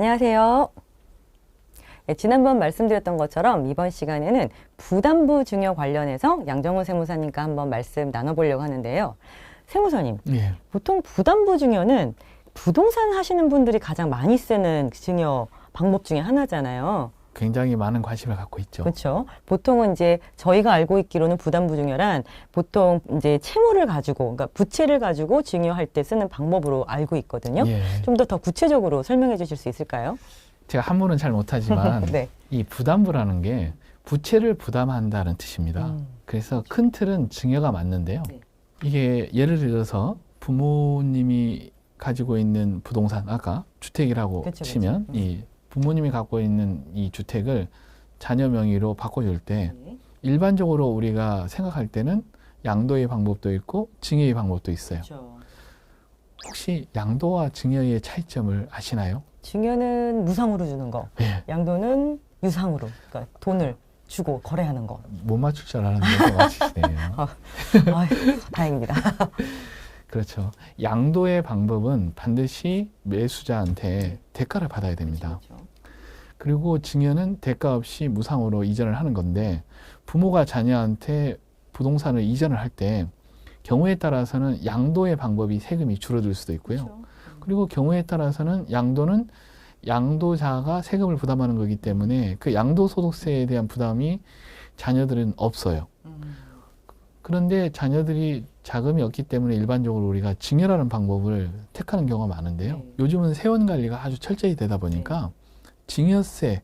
안녕하세요. 네, 지난번 말씀드렸던 것처럼 이번 시간에는 부담부 증여 관련해서 양정훈 세무사님과 한번 말씀 나눠보려고 하는데요. 세무사님, 예. 보통 부담부 증여는 부동산 하시는 분들이 가장 많이 쓰는 증여 방법 중에 하나잖아요. 굉장히 많은 관심을 갖고 있죠. 그렇죠. 보통은 이제 저희가 알고 있기로는 부담부 증여란 보통 이제 채무를 가지고, 그러니까 부채를 가지고 증여할 때 쓰는 방법으로 알고 있거든요. 예. 좀더 더 구체적으로 설명해 주실 수 있을까요? 제가 한문은 잘 못하지만 네. 이 부담부라는 게 부채를 부담한다는 뜻입니다. 음. 그래서 큰 틀은 증여가 맞는데요. 네. 이게 예를 들어서 부모님이 가지고 있는 부동산 아까 주택이라고 그쵸, 그쵸. 치면 음. 이 부모님이 갖고 있는 이 주택을 자녀 명의로 바꿔줄 때 네. 일반적으로 우리가 생각할 때는 양도의 방법도 있고 증여의 방법도 있어요. 그렇죠. 혹시 양도와 증여의 차이점을 아시나요? 증여는 무상으로 주는 거, 예. 양도는 유상으로, 그러니까 돈을 주고 거래하는 거. 못 맞출 줄 알았는데 맞히시네요. 아유, 다행입니다. 그렇죠. 양도의 방법은 반드시 매수자한테 대가를 받아야 됩니다. 그렇죠. 그리고 증여는 대가 없이 무상으로 이전을 하는 건데 부모가 자녀한테 부동산을 이전을 할 때 경우에 따라서는 양도의 방법이 세금이 줄어들 수도 있고요. 그렇죠. 그리고 경우에 따라서는 양도는 양도자가 세금을 부담하는 거기 때문에 그 양도소득세에 대한 부담이 자녀들은 없어요. 음, 그런데 자녀들이 자금이 없기 때문에 일반적으로 우리가 증여라는 방법을 택하는 경우가 많은데요. 네. 요즘은 세원 관리가 아주 철저히 되다 보니까 증여세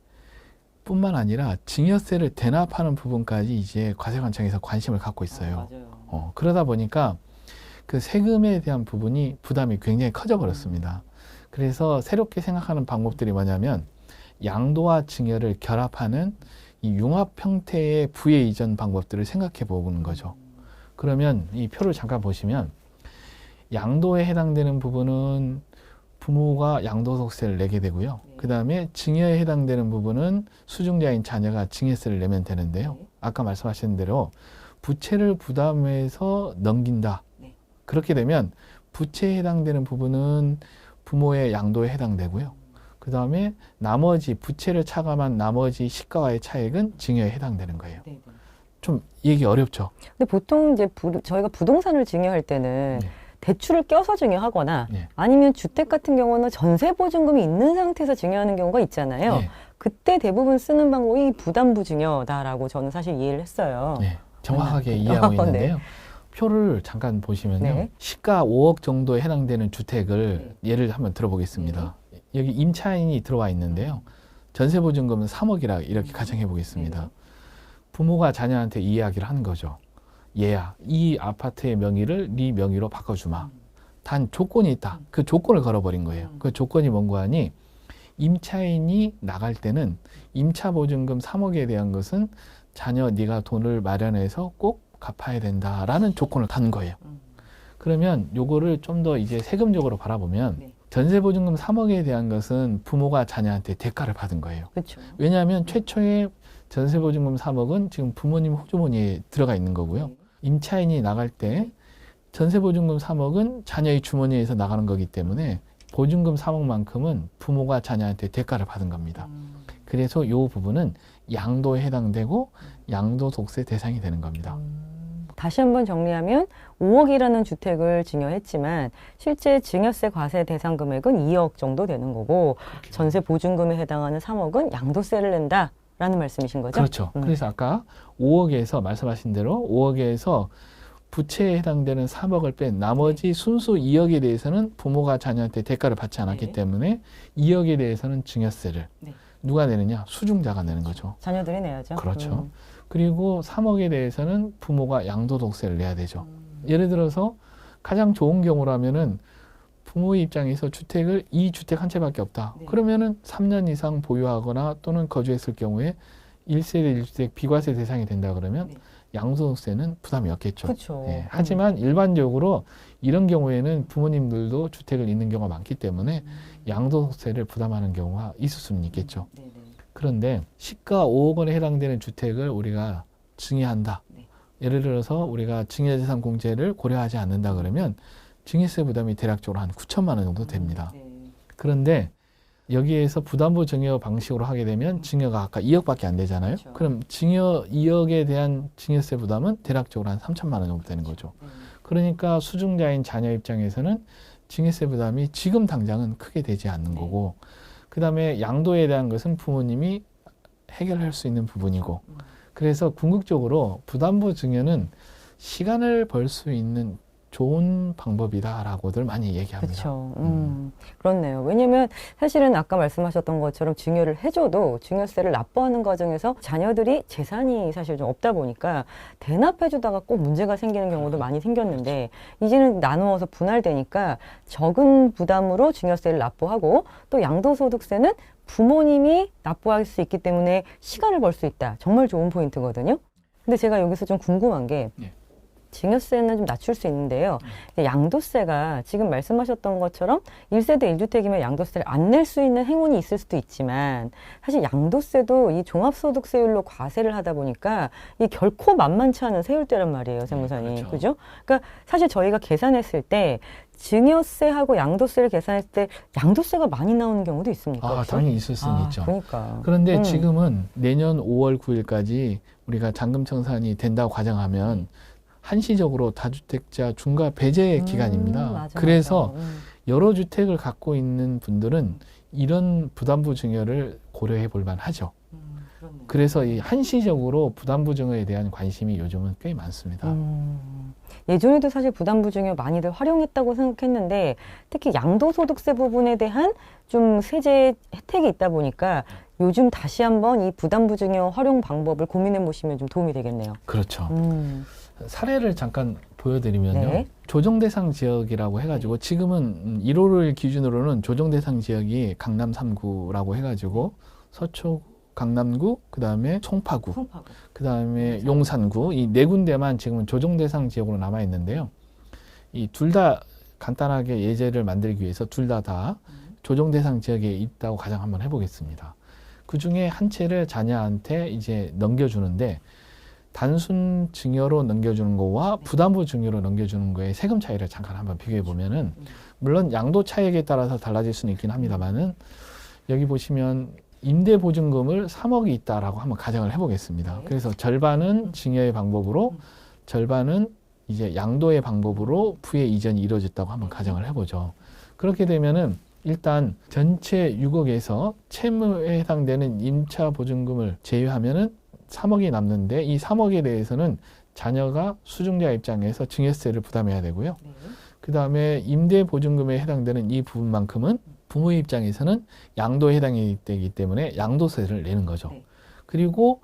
뿐만 아니라 증여세를 대납하는 부분까지 이제 과세관청에서 관심을 갖고 있어요. 아. 어, 그러다 보니까 그 세금에 대한 부분이 부담이 굉장히 커져 버렸습니다. 그래서 새롭게 생각하는 방법들이 뭐냐면 양도와 증여를 결합하는 이 융합 형태의 부의 이전 방법들을 생각해 보는 거죠. 그러면 이 표를 잠깐 보시면 양도에 해당되는 부분은 부모가 양도소득세를 내게 되고요. 네. 그 다음에 증여에 해당되는 부분은 수중자인 자녀가 증여세를 내면 되는데요. 네. 아까 말씀하신 대로 부채를 부담해서 넘긴다. 네. 그렇게 되면 부채에 해당되는 부분은 부모의 양도에 해당되고요. 그 다음에 나머지 부채를 차감한 나머지 시가와의 차액은 증여에 해당되는 거예요. 네, 네. 좀 얘기 어렵죠? 근데 보통 이제 부, 저희가 부동산을 증여할 때는 네. 대출을 껴서 증여하거나 네. 아니면 주택 같은 경우는 전세 보증금이 있는 상태에서 증여하는 경우가 있잖아요. 네, 그때 대부분 쓰는 방법이 부담부 증여다라고 저는 사실 이해를 했어요. 네, 정확하게 어, 이해하고 네. 있는데요. 표를 잠깐 보시면요. 네. 시가 5억 정도에 해당되는 주택을 예를 한번 들어보겠습니다. 여기 임차인이 들어와 있는데요. 전세 보증금은 3억이라 이렇게 가정해 보겠습니다. 네. 부모가 자녀한테 이 이야기를 한 거죠. 얘야, 이 아파트의 명의를 네 명의로 바꿔주마. 단 조건이 있다. 그 조건을 걸어버린 거예요. 그 조건이 뭔가 하니 임차인이 나갈 때는 임차 보증금 3억에 대한 것은 자녀 네가 돈을 마련해서 꼭 갚아야 된다라는 조건을 단 거예요. 음. 그러면 요거를 좀 더 이제 세금적으로 바라보면 네. 전세 보증금 3억에 대한 것은 부모가 자녀한테 대가를 받은 거예요. 그렇죠. 왜냐하면 최초의 전세 보증금 3억은 지금 부모님 호주머니에 들어가 있는 거고요. 네. 임차인이 나갈 때 전세 보증금 3억은 자녀의 주머니에서 나가는 거기 때문에 보증금 3억만큼은 부모가 자녀한테 대가를 받은 겁니다. 음. 그래서 이 부분은 양도에 해당되고 양도속세 대상이 되는 겁니다. 음. 다시 한번 정리하면 5억이라는 주택을 증여했지만 실제 증여세 과세 대상 금액은 2억 정도 되는 거고 전세 보증금에 해당하는 3억은 양도세를 낸다 라는 말씀이신 거죠? 그렇죠. 음. 그래서 아까 5억에서 말씀하신 대로 5억에서 부채에 해당되는 3억을 뺀 나머지 순수 2억에 대해서는 부모가 자녀한테 대가를 받지 않았기 네. 때문에 2억에 대해서는 증여세를 네. 누가 내느냐? 수중자가 내는 거죠. 자녀들이 내야죠. 그렇죠. 그리고 3억에 대해서는 부모가 양도독세를 내야 되죠. 음. 예를 들어서 가장 좋은 경우라면은 부모의 입장에서 주택을 이 주택 한 채밖에 없다. 네. 그러면은 3년 이상 보유하거나 또는 거주했을 경우에 1세대 1주택 비과세 대상이 된다 그러면 네. 양도세는 부담이 없겠죠. 그렇죠. 예, 하지만 일반적으로 이런 경우에는 부모님들도 주택을 잇는 경우가 많기 때문에 음. 양도세를 부담하는 경우가 있을 수는 있겠죠. 네 네. 그런데 시가 5억 원에 해당되는 주택을 우리가 증여한다. 네. 예를 들어서 우리가 증여재산 공제를 고려하지 않는다 그러면 증여세 부담이 대략적으로 한 9천만 원 정도 됩니다. 네. 그런데 여기에서 부담부 증여 방식으로 하게 되면 증여가 아까 2억밖에 안 되잖아요. 그렇죠. 그럼 증여 2억에 대한 증여세 부담은 대략적으로 한 3천만 원 정도 되는 거죠. 그러니까 수중자인 자녀 입장에서는 증여세 부담이 지금 당장은 크게 되지 않는 네. 거고 그 다음에 양도에 대한 것은 부모님이 해결할 수 있는 부분이고 음. 그래서 궁극적으로 부담부 증여는 시간을 벌 수 있는 좋은 방법이다라고들 많이 얘기합니다. 그렇죠. 음, 그렇네요. 왜냐면 사실은 아까 말씀하셨던 것처럼 증여를 해줘도 증여세를 납부하는 과정에서 자녀들이 재산이 사실 좀 없다 보니까 대납해주다가 꼭 문제가 생기는 경우도 많이 생겼는데 이제는 나누어서 분할되니까 적은 부담으로 증여세를 납부하고 또 양도소득세는 부모님이 납부할 수 있기 때문에 시간을 벌 수 있다. 정말 좋은 포인트거든요. 근데 제가 여기서 좀 궁금한 게 예. 증여세는 좀 낮출 수 있는데요. 양도세가 지금 말씀하셨던 것처럼 1세대 1주택이면 양도세를 안 낼 수 있는 행운이 있을 수도 있지만 사실 양도세도 이 종합소득세율로 과세를 하다 보니까 이 결코 만만치 않은 세율대란 말이에요, 세무사님. 그렇죠. 그죠? 그러니까 사실 저희가 계산했을 때 증여세하고 양도세를 계산했을 때 양도세가 많이 나오는 경우도 있습니까? 아, 혹시? 당연히 있을 수는 아, 있죠. 그러니까. 그런데 음. 지금은 내년 5월 9일까지 우리가 잔금 청산이 된다고 가정하면 한시적으로 다주택자 중과 배제 음, 기간입니다. 맞아, 그래서 맞아. 음. 여러 주택을 갖고 있는 분들은 이런 부담부 증여를 고려해 볼 만하죠. 음. 그래서 이 한시적으로 부담부 증여에 대한 관심이 요즘은 꽤 많습니다. 음, 예전에도 사실 부담부 증여 많이들 활용했다고 생각했는데 특히 양도소득세 부분에 대한 좀 세제 혜택이 있다 보니까 요즘 다시 한번 이 부담부 증여 활용 방법을 고민해 보시면 좀 도움이 되겠네요. 그렇죠. 음, 사례를 잠깐 보여드리면요. 네. 조정 대상 지역이라고 해가지고 지금은 음, 1호를 기준으로는 조정 대상 지역이 강남 3구라고 해가지고 서초 강남구 그 다음에 송파구 그 다음에 용산구 이 네 군데만 지금은 조정 대상 지역으로 남아 있는데요. 이 둘 다 간단하게 예제를 만들기 위해서 둘 다다 조정 대상 지역에 있다고 가정 한번 해보겠습니다. 그 중에 한 채를 자녀한테 이제 넘겨주는데 단순 증여로 넘겨주는 거와 부담부 증여로 넘겨주는 거의 세금 차이를 잠깐 한번 비교해 보면은 물론 양도 차익에 따라서 달라질 수는 있긴 합니다만은 여기 보시면 임대 보증금을 3억이 있다라고 한번 가정을 해보겠습니다. 네. 그래서 절반은 증여의 방법으로 절반은 이제 양도의 방법으로 부의 이전이 이루어졌다고 한번 가정을 해보죠. 그렇게 되면은 일단 전체 6억에서 채무에 해당되는 임차 보증금을 제외하면은 3억이 남는데 이 3억에 대해서는 자녀가 수중자 입장에서 증여세를 부담해야 되고요. 그 다음에 임대 보증금에 해당되는 이 부분만큼은 부모 입장에서는 양도에 해당이 되기 때문에 양도세를 내는 거죠. 네. 그리고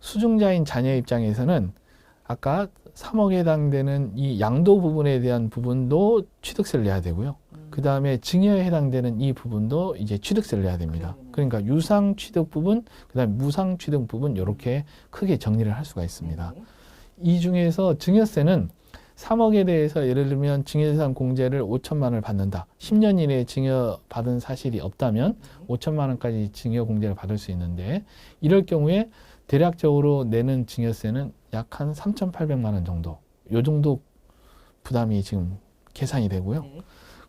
수중자인 자녀 입장에서는 아까 3억에 해당되는 이 양도 부분에 대한 부분도 취득세를 내야 되고요. 그 다음에 증여에 해당되는 이 부분도 이제 취득세를 내야 됩니다. 그러니까 유상 취득 부분, 그 다음에 무상 취득 부분 이렇게 크게 정리를 할 수가 있습니다. 이 중에서 증여세는 3억에 대해서 예를 들면 증여재산 공제를 5천만 원을 받는다. 10년 이내에 증여 받은 사실이 없다면 5천만 원까지 증여 공제를 받을 수 있는데 이럴 경우에 대략적으로 내는 증여세는 약 한 3,800만 원 정도. 요 정도 부담이 지금 계산이 되고요.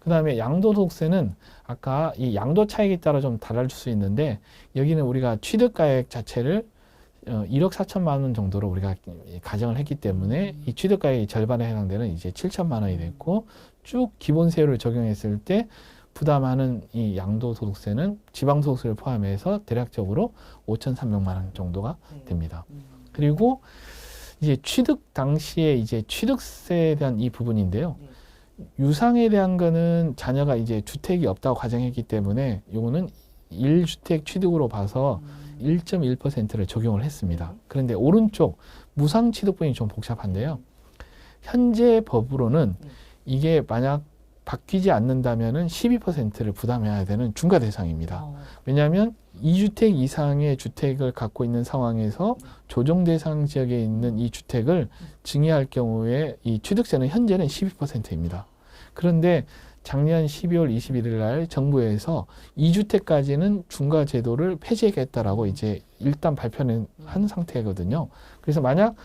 그 다음에 양도소득세는 아까 이 양도 차익에 따라 좀 달라질 수 있는데 여기는 우리가 취득가액 자체를 어, 1억 4천만 원 정도로 우리가 가정을 했기 때문에 이 취득가액의 절반에 해당되는 이제 7천만 원이 됐고 쭉 기본세율을 적용했을 때 부담하는 이 양도소득세는 지방소득세를 포함해서 대략적으로 5,300만 원 정도가 됩니다. 그리고 이제 취득 당시에 이제 취득세에 대한 이 부분인데요. 유상에 대한 거는 자녀가 이제 주택이 없다고 가정했기 때문에 요거는 1주택 취득으로 봐서 1.1%를 적용을 했습니다. 그런데 오른쪽 무상 취득분이 좀 복잡한데요. 현재 법으로는 이게 만약 바뀌지 않는다면은 12%를 부담해야 되는 중과 대상입니다. 왜냐하면 2주택 이상의 주택을 갖고 있는 상황에서 조정 대상 지역에 있는 이 주택을 증여할 경우에 이 취득세는 현재는 12%입니다. 그런데 작년 12월 21일 날 정부에서 2주택까지는 중과 제도를 폐지하겠다라고 이제 일단 발표는 한 상태거든요. 그래서 만약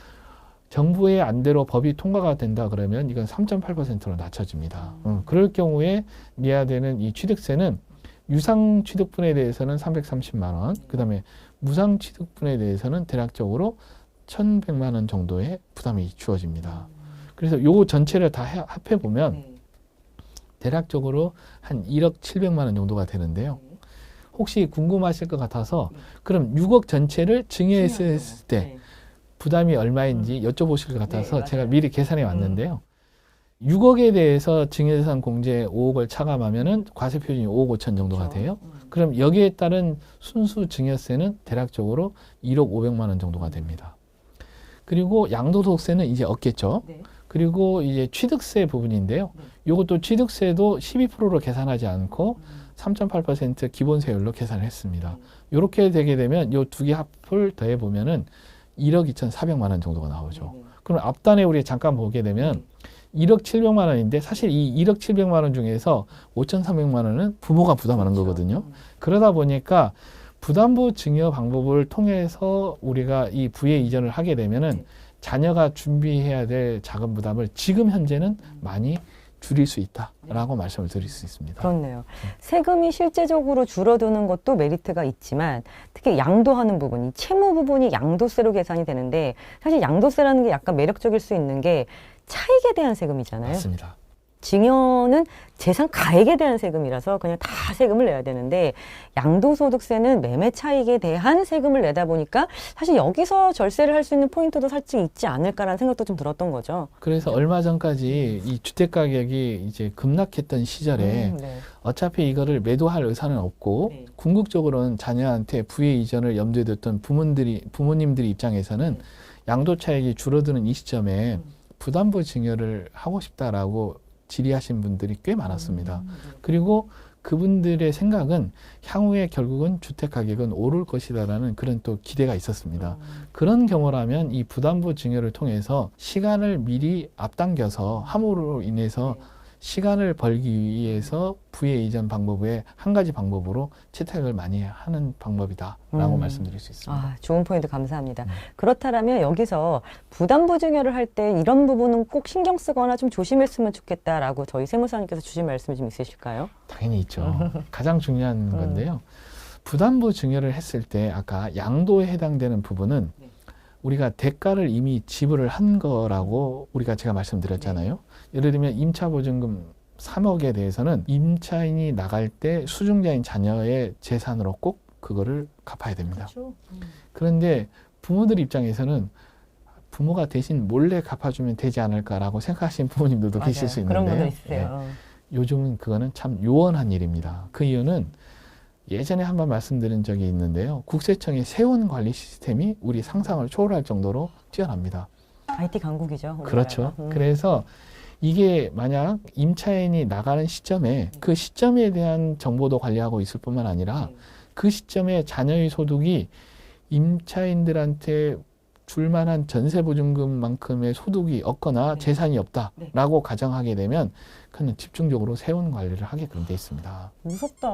정부의 안대로 법이 통과가 된다 그러면 이건 3.8%로 낮춰집니다. 음, 그럴 경우에 내야 되는 이 취득세는 유상 취득분에 대해서는 330만 원, 그다음에 무상 취득분에 대해서는 대략적으로 1,100만 원 정도의 부담이 주어집니다. 그래서 요 전체를 다 해- 합해 보면 네. 대략적으로 한 1억 700만 원 정도가 되는데요. 혹시 궁금하실 것 같아서 그럼 6억 전체를 증여했을 때 부담이 얼마인지 여쭤보실 것 같아서 네, 제가. 미리 계산해 왔는데요. 6억에 대해서 증여재산 공제 5억을 차감하면은 과세 표준이 5억 5천 정도가 돼요. 그럼 여기에 따른 순수 증여세는 대략적으로 1억 500만 원 정도가 됩니다. 그리고 양도소득세는 이제 없겠죠. 네. 그리고 이제 취득세 부분인데요. 이것도 취득세도 12%로 계산하지 않고 3.8% 기본세율로 계산을 했습니다. 이렇게 되게 되면 이 두 개 합을 더해 보면은 1억 2,400만 원 정도가 나오죠. 그럼 앞단에 우리 잠깐 보게 되면 1억 700만 원인데 사실 이 1억 700만 원 중에서 5,300만 원은 부모가 부담하는 거거든요. 그러다 보니까 부담부 증여 방법을 통해서 우리가 이 부의 이전을 하게 되면은 네. 자녀가 준비해야 될 자금 부담을 지금 현재는 많이 줄일 수 있다라고 말씀을 드릴 수 있습니다. 그렇네요. 세금이 실제적으로 줄어드는 것도 메리트가 있지만 특히 양도하는 부분, 이 채무 부분이 양도세로 계산이 되는데 사실 양도세라는 게 약간 매력적일 수 있는 게 차익에 대한 세금이잖아요. 맞습니다. 증여는 재산 가액에 대한 세금이라서 그냥 다 세금을 내야 되는데 양도소득세는 매매 차익에 대한 세금을 내다 보니까 사실 여기서 절세를 할 수 있는 포인트도 살짝 있지 않을까라는 생각도 좀 들었던 거죠. 그래서 얼마 전까지 이 주택 가격이 이제 급락했던 시절에 음, 네. 어차피 이거를 매도할 의사는 없고 네. 궁극적으로는 자녀한테 부의 이전을 염두에 뒀던 부모들이 부모님들이 입장에서는 네. 양도 차익이 줄어드는 이 시점에 음. 부담부 증여를 하고 싶다라고 질의하신 분들이 꽤 많았습니다. 음, 그리고 그분들의 생각은 향후에 결국은 주택 가격은 오를 것이다라는 그런 또 기대가 있었습니다. 음. 그런 경우라면 이 부담부 증여를 통해서 시간을 미리 앞당겨서 함으로 인해서 네. 시간을 벌기 위해서 부의 이전 방법 외에 한 가지 방법으로 채택을 많이 하는 방법이다라고 음. 말씀드릴 수 있습니다. 아, 좋은 포인트 감사합니다. 음. 그렇다면 여기서 부담부 증여를 할 때 이런 부분은 꼭 신경 쓰거나 좀 조심했으면 좋겠다라고 저희 세무사님께서 주신 말씀이 좀 있으실까요? 당연히 있죠. 가장 중요한 음. 건데요. 부담부 증여를 했을 때 아까 양도에 해당되는 부분은 네. 우리가 대가를 이미 지불을 한 거라고 우리가 제가 말씀드렸잖아요. 네. 예를 들면 임차 보증금 3억에 대해서는 임차인이 나갈 때 수중자인 자녀의 재산으로 꼭 그거를 갚아야 됩니다. 그렇죠. 그런데 부모들 입장에서는 부모가 대신 몰래 갚아주면 되지 않을까라고 생각하시는 부모님들도 계실 수 있는데요. 그런 분들 예. 있으세요. 요즘은 그거는 참 요원한 일입니다. 그 이유는 예전에 한번 말씀드린 적이 있는데요. 국세청의 세원 관리 시스템이 우리 상상을 초월할 정도로 뛰어납니다. IT 강국이죠. 우리나라가. 그렇죠. 음. 그래서 이게 만약 임차인이 나가는 시점에 그 시점에 대한 정보도 관리하고 있을 뿐만 아니라 네. 그 시점에 자녀의 소득이 임차인들한테 줄 만한 전세 보증금만큼의 소득이 없거나 네. 재산이 없다라고 가정하게 되면 그는 집중적으로 세원 관리를 하게끔 돼 있습니다. 무섭다.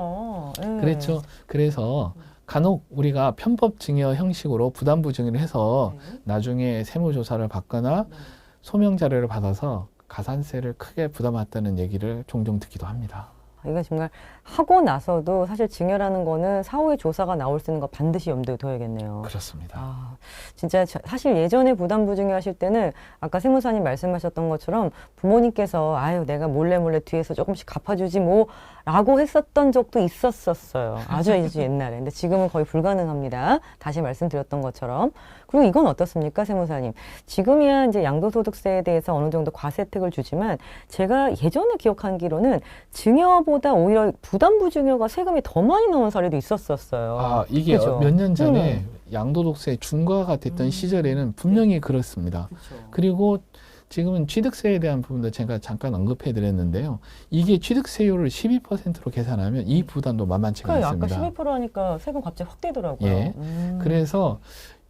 예. 그렇죠. 그래서 간혹 우리가 편법 증여 형식으로 부담부 증여를 해서 네. 나중에 세무조사를 받거나 네. 소명 자료를 받아서 가산세를 크게 부담했다는 얘기를 종종 듣기도 합니다. 이거 정말 하고 나서도 사실 증여라는 거는 사후에 조사가 나올 수 있는 거 반드시 염두에 둬야겠네요. 그렇습니다. 아, 진짜 저- 사실 예전에 부담부 증여하실 때는 아까 세무사님 말씀하셨던 것처럼 부모님께서 아유 내가 몰래 몰래 뒤에서 조금씩 갚아주지 뭐라고 했었던 적도 있었었어요. 아주 아주 옛날에. 근데 지금은 거의 불가능합니다. 다시 말씀드렸던 것처럼. 그리고 이건 어떻습니까, 세무사님? 지금이야 이제 양도소득세에 대해서 어느 정도 과세택을 주지만 제가 예전에 기억하기로는 증여보다 오히려 부담부 증여가 세금이 더 많이 나온 사례도 있었었어요. 아, 이게? 몇 년 전에 양도독세 중과가 됐던 음. 시절에는 분명히 그렇습니다. 그렇죠. 그리고 지금은 취득세에 대한 부분도 제가 잠깐 언급해 드렸는데요. 이게 취득세율을 12%로 계산하면 이 부담도 만만치가 그러니까 아까 않습니다. 12% 하니까 세금 갑자기 확 뛰더라고요. 예. 음. 그래서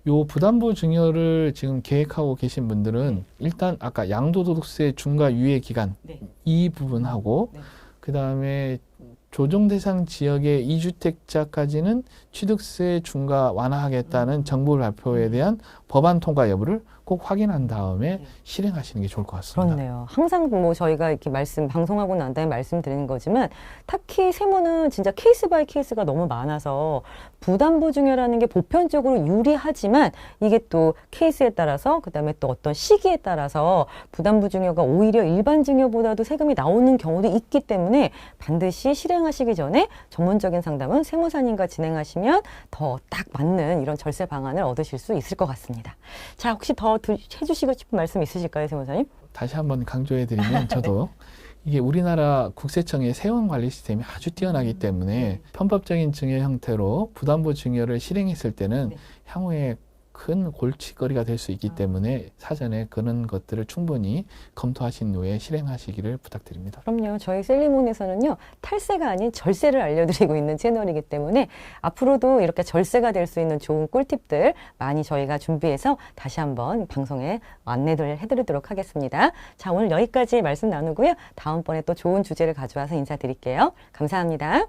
요 부담부 증여를 지금 계획하고 계신 분들은 일단 아까 양도소득세 중과 유예 기간 네. 이 부분하고 네. 그다음에 조정 대상 지역의 이주택자까지는 취득세 중과 완화하겠다는 정부 발표에 대한 법안 통과 여부를 꼭 확인한 다음에 네. 실행하시는 게 좋을 것 같습니다. 그렇네요. 항상 뭐 저희가 이렇게 말씀 방송하고 난 다음에 말씀드리는 거지만 특히 세무는 진짜 케이스 바이 케이스가 너무 많아서 부담 보증이라는 게 보편적으로 유리하지만 이게 또 케이스에 따라서 그다음에 또 어떤 시기에 따라서 부담 보증여가 오히려 일반 증여보다도 세금이 나오는 경우도 있기 때문에 반드시 실행하시기 전에 전문적인 상담은 세무사님과 진행하시면 더 딱 맞는 이런 절세 방안을 얻으실 수 있을 것 같습니다. 자, 혹시 더 두- 해주시고 싶은 말씀 있으실까요, 세무사님? 다시 한번 강조해드리면 저도 이게 우리나라 국세청의 세원 관리 시스템이 아주 뛰어나기 때문에 편법적인 증여 형태로 부담부 증여를 실행했을 때는 네. 향후에 큰 골칫거리가 될 수 있기 아. 때문에 사전에 그런 것들을 충분히 검토하신 후에 실행하시기를 부탁드립니다. 그럼요. 저희 셀리몬에서는요, 탈세가 아닌 절세를 알려드리고 있는 채널이기 때문에 앞으로도 이렇게 절세가 될 수 있는 좋은 꿀팁들 많이 저희가 준비해서 다시 한번 방송에 안내를 해드리도록 하겠습니다. 자, 오늘 여기까지 말씀 나누고요. 다음번에 또 좋은 주제를 가져와서 인사드릴게요. 감사합니다.